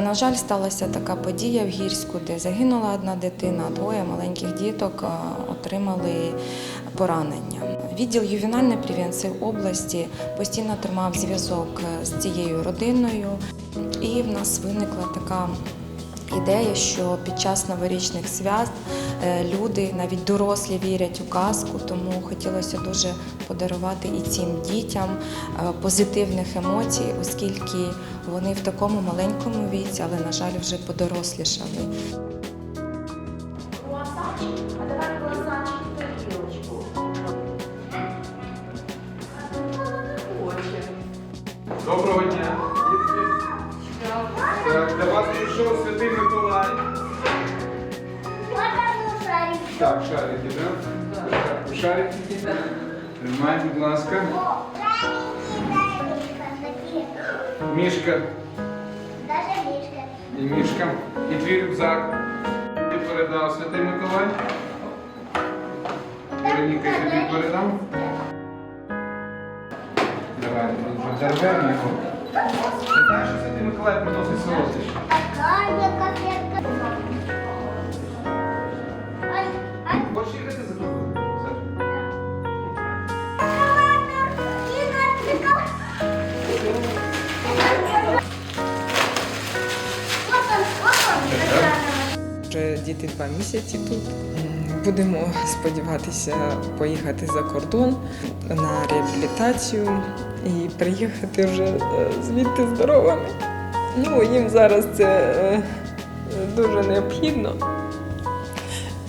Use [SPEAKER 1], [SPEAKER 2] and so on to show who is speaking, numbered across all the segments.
[SPEAKER 1] На жаль, сталася така подія в Гірську, де загинула одна дитина, двоє маленьких діток отримали поранення. Відділ ювенальної превенції області постійно тримав зв'язок з цією родиною, і в нас виникла така ідея, що під час новорічних свят е, люди, навіть дорослі, вірять у казку, тому хотілося дуже подарувати і цим дітям е, позитивних емоцій, оскільки вони в такому маленькому віці, але, на жаль, вже подорослішали.
[SPEAKER 2] Доброго дня, до вас прийшов Святий Так, шарики, да? Так, шарики. Тримай, будь ласка. Мішка і мішка. І твій рюкзак. Ти передав Святий Миколай. Вероніка, я тобі передам. Давай, подорвемо його. Ти знаєш, що Святий Миколай приносить солодощі? Хочеш
[SPEAKER 3] Вже діти два місяці тут. Будемо сподіватися поїхати за кордон на реабілітацію і приїхати вже е, звідти здоровими. Ну, їм зараз це е, дуже необхідно.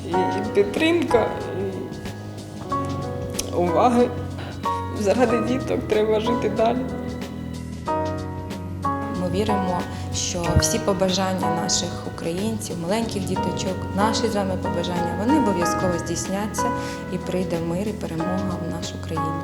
[SPEAKER 3] І підтримка, і уваги. Заради діток треба жити далі
[SPEAKER 1] віримо, що всі побажання наших українців, маленьких діточок, наші з вами побажання, вони обов'язково здійсняться і прийде мир і перемога в нашу країну.